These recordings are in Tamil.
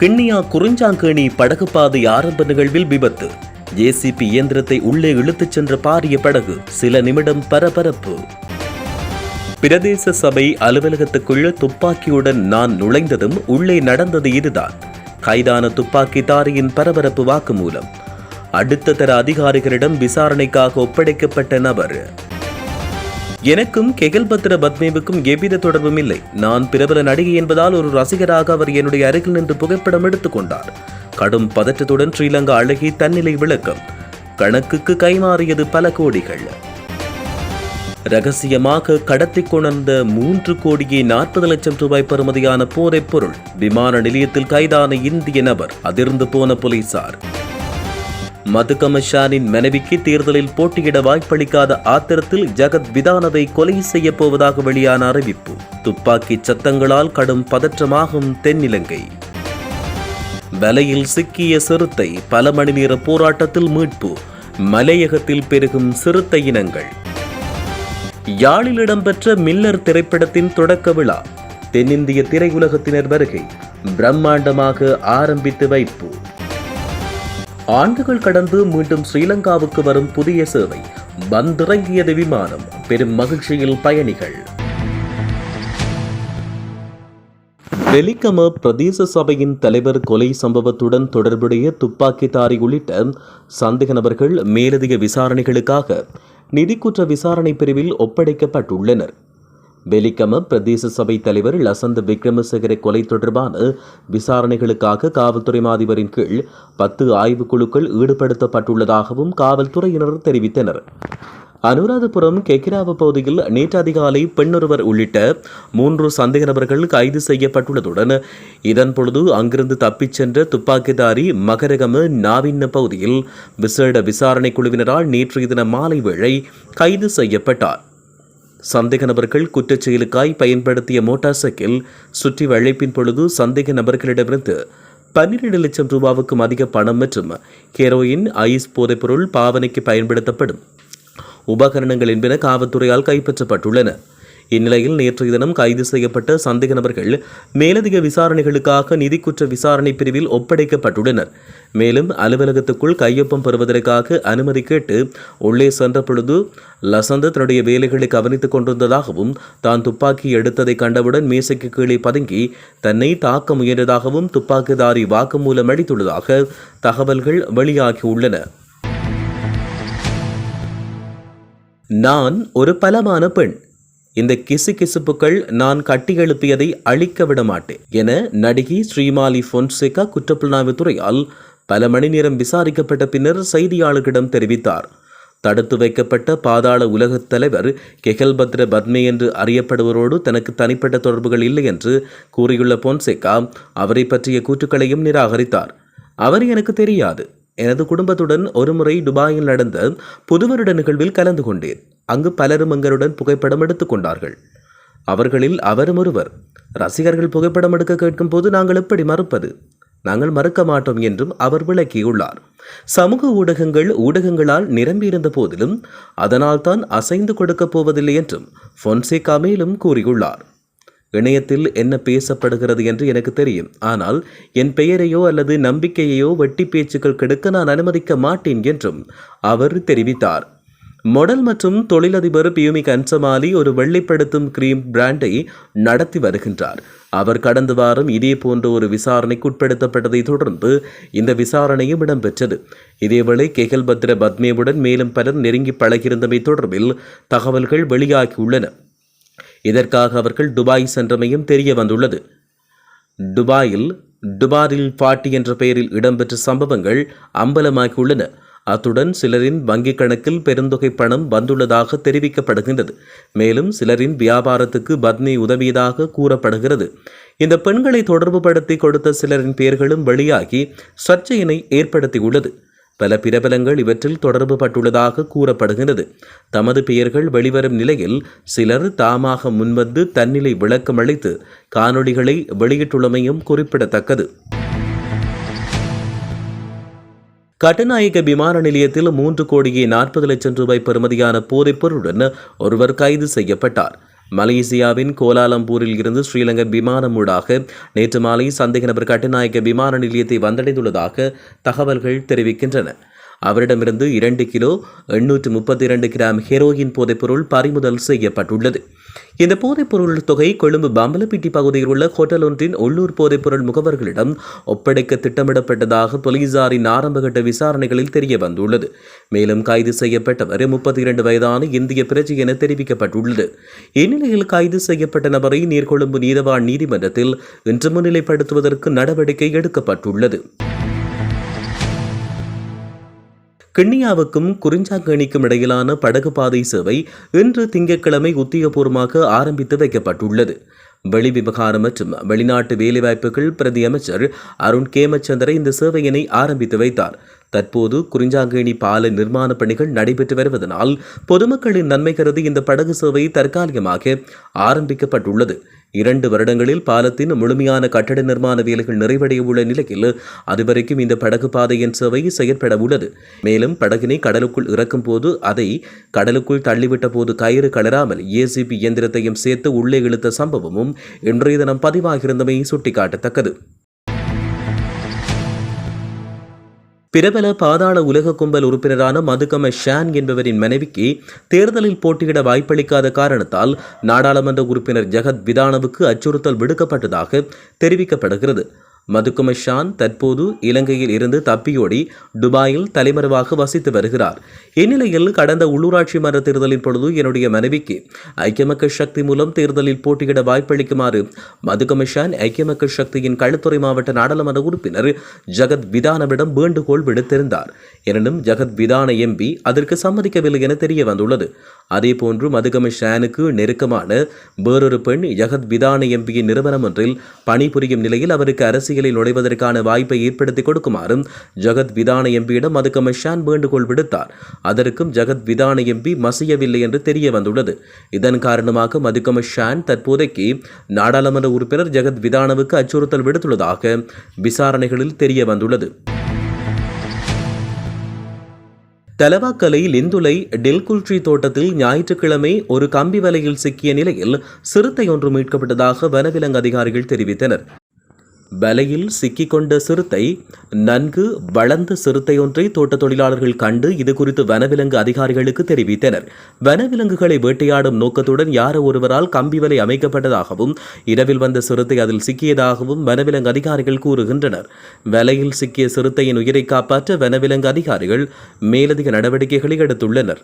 கிண்ணியா குறிஞ்சாங்கேணி படகு பாதை ஆரம்ப நிகழ்வில் விபத்து. ஜேசிபி இயந்திரத்தை உள்ளே இழுத்துச் சென்ற பாரிய படகு சில நிமிடம் பரபரப்பு. பிரதேச சபை அலுவலகத்துக்குள் துப்பாக்கியுடன் நான் நுழைந்ததும் உள்ளே நடந்தது இதுதான். கைதான துப்பாக்கிதாரியின் பரபரப்பு வாக்குமூலம். அடுத்த தர அதிகாரிகளிடம் விசாரணைக்காக ஒப்படைக்கப்பட்ட நபர். எனக்கும் கெகல்பத்ர பத்மேவுக்கும் எவ்வித தொடர்பும் இல்லை. நான் பிரபல நடிகை என்பதால் ஒரு ரசிகராக அவர் என்னுடைய அருகில் நின்று புகைப்படம் எடுத்துக் கொண்டார். கடும் பதற்றத்துடன் ஸ்ரீலங்கா அழகி தன்னிலை விளக்கம். கணக்குக்கு கைமாறியது பல கோடிகள். ரகசியமாக கடத்தி கொணர்ந்த மூன்று கோடியே நாற்பது லட்சம் ரூபாய் பெறுமதியான போதைப் பொருள் விமான நிலையத்தில் கைதான இந்திய நபர் அதிர்ந்து போன போலீசார். மதுகமஷானின் மனைவிக்கு தேர்தலில் போட்டியிட வாய்ப்பளிக்காத ஆத்திரத்தில் ஜகத் விதானவை கொலை செய்யப் போவதாக வெளியான அறிவிப்பு. துப்பாக்கி சத்தங்களால் கடும் பதற்றமாகும் தென்னிலங்கை. வலையில் சிக்கிய சிறுத்தை பல மணி நேர போராட்டத்தில் மீட்பு. மலையகத்தில் பெருகும் சிறுத்தை இனங்கள். யாழில் இடம்பெற்ற மில்லர் திரைப்படத்தின் தொடக்க விழா. தென்னிந்திய திரையுலகத்தினர் வருகை. பிரம்மாண்டமாக ஆரம்பித்து வைப்பு. ஆண்டுகள் கடந்து மீண்டும் ஸ்ரீலங்காவுக்கு வரும் புதிய சேவை. வந்திறங்கியது விமானம். பெரும் மகிழ்ச்சியில் பயணிகள். வெலிக்கம பிரதேச சபையின் தலைவர் கொலை சம்பவத்துடன் தொடர்புடைய துப்பாக்கிதாரி உள்ளிட்ட சந்தேக நபர்கள் மேலதிக விசாரணைகளுக்காக நிதிக்குற்ற விசாரணை பிரிவில் ஒப்படைக்கப்பட்டுள்ளனர். வெலிக்கம பிரதேச சபை தலைவர் லசந்த விக்ரமசேகர கொலை தொடர்பான விசாரணைகளுக்காக காவல்துறை மாதிபரின் கீழ் பத்து ஆய்வுக்குழுக்கள் ஈடுபடுத்தப்பட்டுள்ளதாகவும் காவல்துறையினர் தெரிவித்தனர். அனுராதபுரம் கெக்கிராவ பகுதியில் நேற்று அதிகாலை பெண்ணொருவர் உள்ளிட்ட மூன்று சந்தேக நபர்கள் கைது செய்யப்பட்டுள்ளதுடன் இதன் பொழுது அங்கிருந்து தப்பிச் சென்ற துப்பாக்கிதாரி மகரகம நாவின்ன பகுதியில் விசேட விசாரணை குழுவினரால் நேற்றைய தின மாலை வேளை கைது செய்யப்பட்டார். சந்தேக நபர்கள் குற்றச் செயலுக்காய் பயன்படுத்திய மோட்டார் சைக்கிள் சுற்றி வளைப்பின் பொழுது சந்தேக நபர்களிடமிருந்து பன்னிரண்டு லட்சம் ரூபாவுக்கும் அதிக பணம் மற்றும் ஹெரோயின் ஐஸ் போதைப்பொருள் பாவனைக்கு பயன்படுத்தப்படும். உபகரணங்கள் என்பன காவல்துறையால் கைப்பற்றப்பட்டுள்ளன. இந்நிலையில் நேற்றைய தினம் கைது செய்யப்பட்ட சந்தேக நபர்கள் மேலதிக விசாரணைகளுக்காக நிதிக்குற்ற விசாரணை பிரிவில் ஒப்படைக்கப்பட்டுள்ளனர். மேலும் அலுவலகத்துக்குள் கையொப்பம் பெறுவதற்காக அனுமதி கேட்டு உள்ளே சென்ற பொழுது லசந்த தன்னுடைய வேலைகளை கவனித்துக் கொண்டிருந்ததாகவும் தான் துப்பாக்கி எடுத்ததை கண்டவுடன் மேசைக்கு கீழே பதுங்கி தன்னை தாக்க முயன்றதாகவும் துப்பாக்கிதாரி வாக்குமூலம் அளித்துள்ளதாக தகவல்கள் வெளியாகியுள்ளன. நான் ஒரு பலமான பெண். இந்த கிசு கிசுப்புகள் நான் கட்டி எழுப்பியதை அழிக்க விட மாட்டேன் என நடிகை ஸ்ரீமாலி பொன்சேகா குற்றப்புலனாய்வுத்துறையால் பல மணி நேரம் விசாரிக்கப்பட்ட பின்னர் செய்தியாளர்களிடம் தெரிவித்தார். தடுத்து வைக்கப்பட்ட பாதாள உலகத் தலைவர் கெகல்பத்ர பத்மே என்று அறியப்படுவரோடு தனக்கு தனிப்பட்ட தொடர்புகள் இல்லை என்று கூறியுள்ள பொன்சேகா அவரை பற்றிய கூற்றுக்களையும் நிராகரித்தார். அவர் எனக்கு தெரியாது. எனது குடும்பத்துடன் ஒருமுறை துபாயில் நடந்த புதுவருட நிகழ்வில் கலந்து கொண்டேன். அங்கு பலரும் எங்களுடன் புகைப்படம் எடுத்துக் கொண்டார்கள். அவர்களில் அவரும் ஒருவர் ரசிகர்கள் புகைப்படம் எடுக்க கேட்கும் போது நாங்கள் எப்படி மறுப்பது? நாங்கள் மறுக்க மாட்டோம் என்றும் அவர் விளக்கியுள்ளார். சமூக ஊடகங்கள் ஊடகங்களால் நிரம்பியிருந்த போதிலும் அதனால் தான் அசைந்து கொடுக்கப் போவதில்லை என்றும் பொன்சேகா மேலும் கூறியுள்ளார். இணையத்தில் என்ன பேசப்படுகிறது என்று எனக்கு தெரியும். ஆனால் என் பெயரையோ அல்லது நம்பிக்கையையோ வெட்டி பேச்சுக்கள் கெடுக்க நான் அனுமதிக்க மாட்டேன் என்றும் அவர் தெரிவித்தார். மொடல் மற்றும் தொழிலதிபர் பியூமி கன்சமாலி ஒரு வெள்ளிப்படுத்தும் கிரீம் பிராண்டை நடத்தி வருகின்றார். அவர் கடந்த வாரம் இதே போன்ற ஒரு விசாரணைக்கு உட்படுத்தப்பட்டதை தொடர்ந்து இந்த விசாரணையும் இடம்பெற்றது. இதேவேளை கெகல் பத்ர பத்மேவுடன் மேலும் பலர் நெருங்கி பழகியிருந்தமை தொடர்பில் தகவல்கள் வெளியாகியுள்ளன. இதற்காக அவர்கள் துபாய் சென்றமையும் தெரிய வந்துள்ளது. துபாயில் டுபாரில் பாட்டி என்ற பெயரில் இடம்பெற்ற சம்பவங்கள் அம்பலமாகியுள்ளன. அத்துடன் சிலரின் வங்கிக் கணக்கில் பெருந்தொகை பணம் வந்துள்ளதாக தெரிவிக்கப்படுகின்றது. மேலும் சிலரின் வியாபாரத்துக்கு பத்னி உதவியதாக கூறப்படுகிறது. இந்த பெண்களை தொடர்புபடுத்தி கொடுத்த சிலரின் பெயர்களும் வெளியாகி சர்ச்சையினை ஏற்படுத்தியுள்ளது. பல பிரபலங்கள் இவற்றில் தொடர்பு பட்டுள்ளதாக கூறப்படுகிறது தமது பெயர்கள் வெளிவரும் நிலையில் சிலர் தாமாக முன்வந்து தன்னிலை விளக்கம் அளித்து காணொளிகளை வெளியிட்டுள்ளமையும் குறிப்பிடத்தக்கது. கட்டுநாயக்க விமான நிலையத்தில் மூன்று கோடியே நாற்பது லட்சம் ரூபாய் பெறுமதியான போதைப்பொருளுடன் ஒருவர் கைது செய்யப்பட்டார். மலேசியாவின் கோலாலம்பூரில் இருந்து ஸ்ரீலங்கா விமானம் ஊடாக நேற்று மாலை சந்தேக நபர் கட்டுநாயக்க விமான நிலையத்தை வந்தடைந்துள்ளதாக தகவல்கள் தெரிவிக்கின்றன. அவரிடமிருந்து இரண்டு கிலோ எண்ணூற்று முப்பத்தி இரண்டு கிராம் ஹெரோயின் போதைப்பொருள் பறிமுதல் செய்யப்பட்டுள்ளது. இந்த போதைப்பொருள் தொகை கொழும்பு பம்பலப்பிட்டி பகுதியில் உள்ள ஹோட்டல் ஒன்றின் உள்ளூர் போதைப்பொருள் முகவர்களிடம் ஒப்படைக்க திட்டமிடப்பட்டதாக போலீசாரின் ஆரம்பகட்ட விசாரணைகளில் தெரிய வந்துள்ளது மேலும் கைது செய்யப்பட்டவர் முப்பத்தி இரண்டு வயதான இந்திய பிரஜை என தெரிவிக்கப்பட்டுள்ளது. இந்நிலையில் கைது செய்யப்பட்ட நபரை நீர்கொழும்பு நீதவான் நீதிமன்றத்தில் இன்று முன்னிலைப்படுத்துவதற்கு நடவடிக்கை எடுக்கப்பட்டுள்ளது. கிண்ணியாவுக்கும் குறிஞ்சாங்கணிக்கும் இடையிலான படகு பாதை சேவை இன்று திங்கட்கிழமை உத்தியபூர்வமாக ஆரம்பித்து வைக்கப்பட்டுள்ளது. வெளிவிவகாரம் மற்றும் வெளிநாட்டு வேலைவாய்ப்புகள் பிரதி அமைச்சர் அருண் கேமச்சந்திர இந்த சேவையினை ஆரம்பித்து வைத்தார். தற்போது குறிஞ்சாங்கேணி பால நிர்மாண பணிகள் நடைபெற்று வருவதனால் பொதுமக்களின் நன்மை கருதி இந்த படகு சேவை தற்காலிகமாக ஆரம்பிக்கப்பட்டுள்ளது. இரண்டு வருடங்களில் பாலத்தின் முழுமையான கட்டட நிர்மாண வேலைகள் நிறைவடைய உள்ள நிலையில் அதுவரைக்கும் இந்த படகு பாதையின் சேவை செயற்பட உள்ளது. மேலும் படகினை கடலுக்குள் இறக்கும் போது அதை கடலுக்குள் தள்ளிவிட்ட போது கயிறு கலராமல் ஏசிபி இயந்திரத்தையும் சேர்த்து உள்ளே இழுத்த சம்பவமும் இன்றைய தினம் பதிவாகியிருந்தமை சுட்டிக்காட்டத்தக்கது. பிரபல பாதாள உலக கும்பல் உறுப்பினரான மதுகம ஷான் என்பவரின் மனைவிக்கு தேர்தலில் போட்டியிட வாய்ப்பளிக்காத காரணத்தால் நாடாளுமன்ற உறுப்பினர் ஜெகத் விதானவுக்கு அச்சுறுத்தல் விடுக்கப்பட்டதாக தெரிவிக்கப்படுகிறது. மதுக்குமஷான் தற்போது இலங்கையில் இருந்து தப்பியோடி துபாயில் தலைமறைவாக வசித்து வருகிறார். இந்நிலையில் கடந்த உள்ளூராட்சி மன்ற தேர்தலின் பொழுது என்னுடைய மனைவிக்கு ஐக்கிய மக்கள் சக்தி மூலம் தேர்தலில் போட்டியிட வாய்ப்பளிக்குமாறு மதுகும ஐக்கிய மக்கள் சக்தியின் களுத்துறை மாவட்ட நாடாளுமன்ற உறுப்பினர் ஜகத் விதானவிடம் வேண்டுகோள் விடுத்திருந்தார். எனினும் ஜகத் விதான எம்பி அதற்கு சம்மதிக்கவில்லை என தெரிய வந்துள்ளது அதேபோன்று மதுகம ஷானுக்கு நெருக்கமான வேறொரு பெண் ஜகத் விதான எம்பியின் நிறுவனம் ஒன்றில் பணிபுரியும் நிலையில் அவருக்கு அரசியலில் நுழைவதற்கான வாய்ப்பை ஏற்படுத்தி கொடுக்குமாறும் ஜகத் விதான எம்பியிடம் மதுகம ஷான் வேண்டுகோள் விடுத்தார். அதற்கும் ஜகத் விதான எம்பி மசியவில்லை என்று தெரிய வந்துள்ளது. இதன் காரணமாக மதுகம ஷான் தற்போதைக்கு நாடாளுமன்ற உறுப்பினர் ஜெகத் விதானவுக்கு அச்சுறுத்தல் விடுத்துள்ளதாக விசாரணைகளில் தெரிய வந்துள்ளது. தலவாக்கலை லிந்துலை டெல்குல்ட்ரி தோட்டத்தில் ஞாயிற்றுக்கிழமை ஒரு கம்பி வலையில் சிக்கிய நிலையில் சிறுத்தை ஒன்று மீட்கப்பட்டதாக வனவிலங்கு அதிகாரிகள் தெரிவித்தனர். வலையில் சிக்கிக்கொண்ட சிறுத்தை நன்கு வளர்ந்த சிறுத்தை ஒன்றை தோட்ட தொழிலாளர்கள் கண்டு இது குறித்து வனவிலங்கு அதிகாரிகளுக்கு தெரிவித்தனர். வனவிலங்குகளை வேட்டையாடும் நோக்கத்துடன் யாரோ ஒருவரால் கம்பி வலை அமைக்கப்பட்டதாகவும் இரவில் வந்த சிறுத்தை அதில் சிக்கியதாகவும் வனவிலங்கு அதிகாரிகள் கூறுகின்றனர். வலையில் சிக்கிய சிறுத்தையின் உயிரை காப்பாற்ற வனவிலங்கு அதிகாரிகள் மேலதிக நடவடிக்கைகளை எடுத்துள்ளனர்.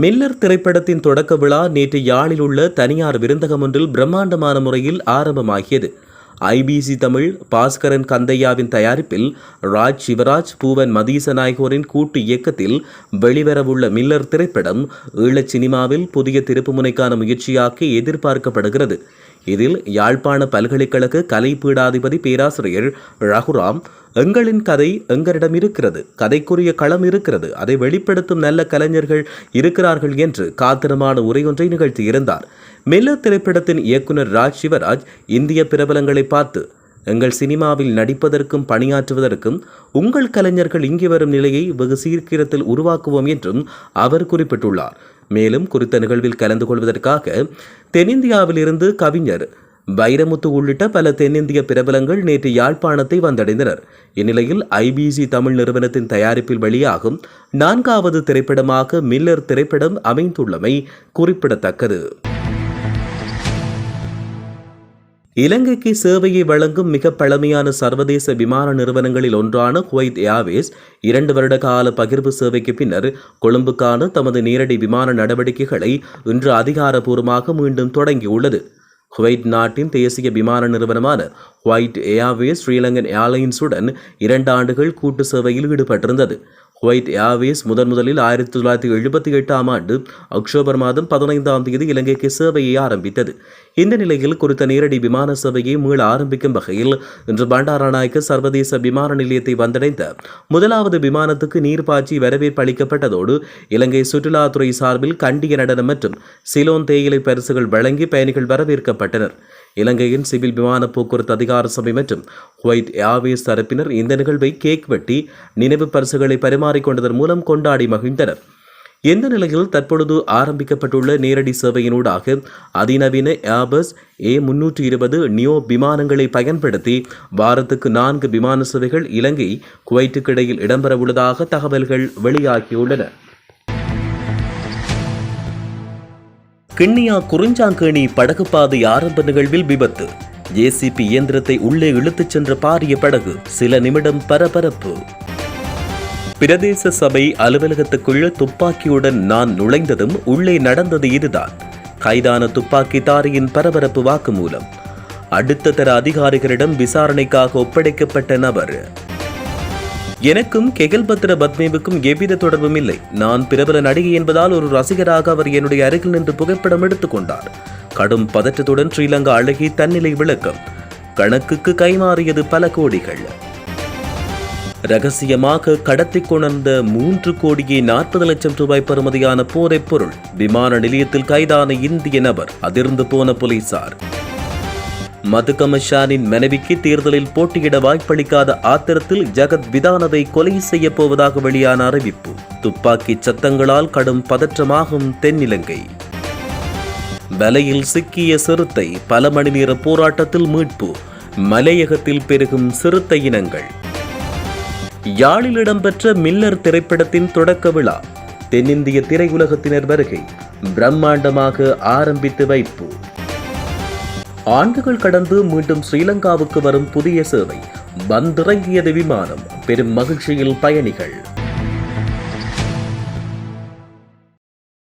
மில்லர் திரைப்படத்தின் தொடக்க விழா நேற்று யாழில் உள்ள தனியார் விருந்தகம் ஒன்றில் பிரம்மாண்டமான முறையில் ஆரம்பமாகியது. ஐபிசி தமிழ் பாஸ்கரன் கந்தையாவின் தயாரிப்பில் ராஜ் சிவராஜ் பூவன் மதீசநாயகோரின் கூட்டு இயக்கத்தில் வெளிவரவுள்ள மில்லர் திரைப்படம் ஈழச் சினிமாவில் புதிய திருப்புமுனைக்கான முயற்சியாக்கி எதிர்பார்க்கப்படுகிறது. இதில் யாழ்ப்பாண பல்கலைக்கழக கலை பீடாதிபதி பேராசிரியர் ரகுராம் எங்களின் கதை எங்களிடம் இருக்கிறது கதைக்குரிய களம் இருக்கிறது அதை வெளிப்படுத்தும் நல்ல கலைஞர்கள் இருக்கிறார்கள் என்று காத்திரமான உரையொன்றை நிகழ்த்தியிருந்தார். மெல்ல திரைப்படத்தின் இயக்குனர் ராஜ் சிவராஜ் இந்திய பிரபலங்களை பார்த்து எங்கள் சினிமாவில் நடிப்பதற்கும் பணியாற்றுவதற்கும் உங்கள் கலைஞர்கள் இங்கே வரும் நிலையை வெகு சீக்கிரத்தில் உருவாக்குவோம் என்றும் அவர் குறிப்பிட்டுள்ளார். மேலும் குறித்த நிகழ்வில் கலந்து கொள்வதற்காக தென்னிந்தியாவில் இருந்து கவிஞர் வைரமுத்து உள்ளிட்ட பல தென்னிந்திய பிரபலங்கள் நேற்று யாழ்ப்பாணத்தை வந்தடைந்தனர். இந்நிலையில் ஐபிசி தமிழ் நிறுவனத்தின் தயாரிப்பில் வெளியாகும் நான்காவது திரைப்படமாக மில்லர் திரைப்படம் அமைந்துள்ளமை குறிப்பிடத்தக்கது. இலங்கைக்கு சேவையை வழங்கும் மிக பழமையான சர்வதேச விமான நிறுவனங்களில் ஒன்றான குவைத் ஏர்வேஸ் இரண்டு வருட கால பகிர்வு சேவைக்கு பின்னர் கொழும்புக்கான தமது நேரடி விமான நடவடிக்கைகளை இன்று அதிகாரப்பூர்வமாக மீண்டும் தொடங்கியுள்ளது. குவைத் நாட்டின் தேசிய விமான நிறுவனமான குவைட் ஏர்வேஸ் ஸ்ரீலங்கன் ஏர்லைன்ஸுடன் இரண்டு ஆண்டுகள் கூட்டு சேவையில் ஈடுபட்டிருந்தது. குவைத் ஏர்வேஸ் முதன் முதலில் ஆயிரத்தி தொள்ளாயிரத்தி எழுபத்தி எட்டாம் ஆண்டு அக்டோபர் மாதம் பதினைந்தாம் தேதி இலங்கைக்கு சேவையை ஆரம்பித்தது. இந்த நிலையில் குறித்த நேரடி விமான சேவையை மீள ஆரம்பிக்கும் வகையில் இன்று பண்டாரநாயக்க சர்வதேச விமான நிலையத்தை வந்தடைந்த முதலாவது விமானத்துக்கு நீர்ப்பாய்ச்சி வரவேற்பு அளிக்கப்பட்டதோடு இலங்கை சுற்றுலாத்துறை சார்பில் கண்டிய நடனம் மற்றும் சிலோன் தேயிலை பரிசுகள் வழங்கி பயணிகள் வரவேற்கப்பட்டனர். இலங்கையின் சிவில் விமான போக்குவரத்து அதிகார சபை மற்றும் ஒயிட் ஏர்வேஸ் தரப்பினர் இந்த நிகழ்வை கேக் வெட்டி நினைவு பரிசுகளை பரிமாறிக்கொண்டதன் மூலம் கொண்டாடி மகிழ்ந்தனர். இந்த நிலையில் தற்பொழுது ஆரம்பிக்கப்பட்டுள்ள நேரடி சேவையினூடாக அதிநவீன ஏர்பஸ் ஏ முன்னூற்றி இருபது நியோ விமானங்களை பயன்படுத்தி வாரத்துக்கு நான்கு விமான சேவைகள் இலங்கை குவைட்டுக்கு இடையில் இடம்பெறவுள்ளதாக தகவல்கள் வெளியாகியுள்ளன. கிண்ணியா குறிஞ்சாங்கேணி படகு பாதை ஆரம்ப நிகழ்வில் விபத்து. ஜேசிபி இயந்திரத்தை உள்ளே இழுத்துச் சென்ற பாரிய படகு சில நிமிடம் பரபரப்பு. பிரதேச சபை அலுவலகத்துக்குள் துப்பாக்கியுடன் நான் நுழைந்ததும் உள்ளே நடந்தது இதுதான். கைதான துப்பாக்கிதாரியின் பரபரப்பு வாக்குமூலம். அடுத்த தர அதிகாரிகளிடம் விசாரணைக்காக ஒப்படைக்கப்பட்ட நபர். எனக்கும் கெகல்பத்ர பத்மேவுக்கும் எவ்வித தொடர்பும் இல்லை. நான் பிரபல நடிகை என்பதால் ஒரு ரசிகராக அவர் என்னுடைய அருகில் நின்று புகைப்படம் எடுத்துக் கொண்டார். கடும் பதற்றத்துடன் ஸ்ரீலங்கா அழகி தன்னிலை விளக்கம். கணக்குக்கு கைமாறியது பல கோடிகள். ரகசியமாக கடத்தி கொணர்ந்த மூன்று கோடியே நாற்பது லட்சம் ரூபாய் பெறுமதியான போதைப் பொருள் விமான நிலையத்தில் கைதான இந்திய நபர் அதிர்ந்து போன போலீசார். மதுகமஷானின் மனைவிக்கு தேர்தலில் போட்டியிட வாய்ப்பளிக்காத ஆத்திரத்தில் ஜகத் விதானவை கொலை செய்யப் போவதாக வெளியான அறிவிப்பு. துப்பாக்கி சத்தங்களால் கடும் பதற்றமாகும் தென்னிலங்கை. வலையில் சிக்கிய சிறுத்தை பல மணி நேர போராட்டத்தில் மீட்பு. மலையகத்தில் பெருகும் சிறுத்தை இனங்கள். யாழில் இடம்பெற்ற மில்லர் திரைப்படத்தின் தொடக்க விழா. தென்னிந்திய திரையுலகத்தினர் வருகை. பிரம்மாண்டமாக ஆரம்பித்து வைப்பு. ஆண்டுகள் கடந்து மீண்டும் ஸ்ரீலங்காவுக்கு வரும் புதிய சேவை வந்திறங்கியது விமானம். பெரும் மகிழ்ச்சியில் பயணிகள்.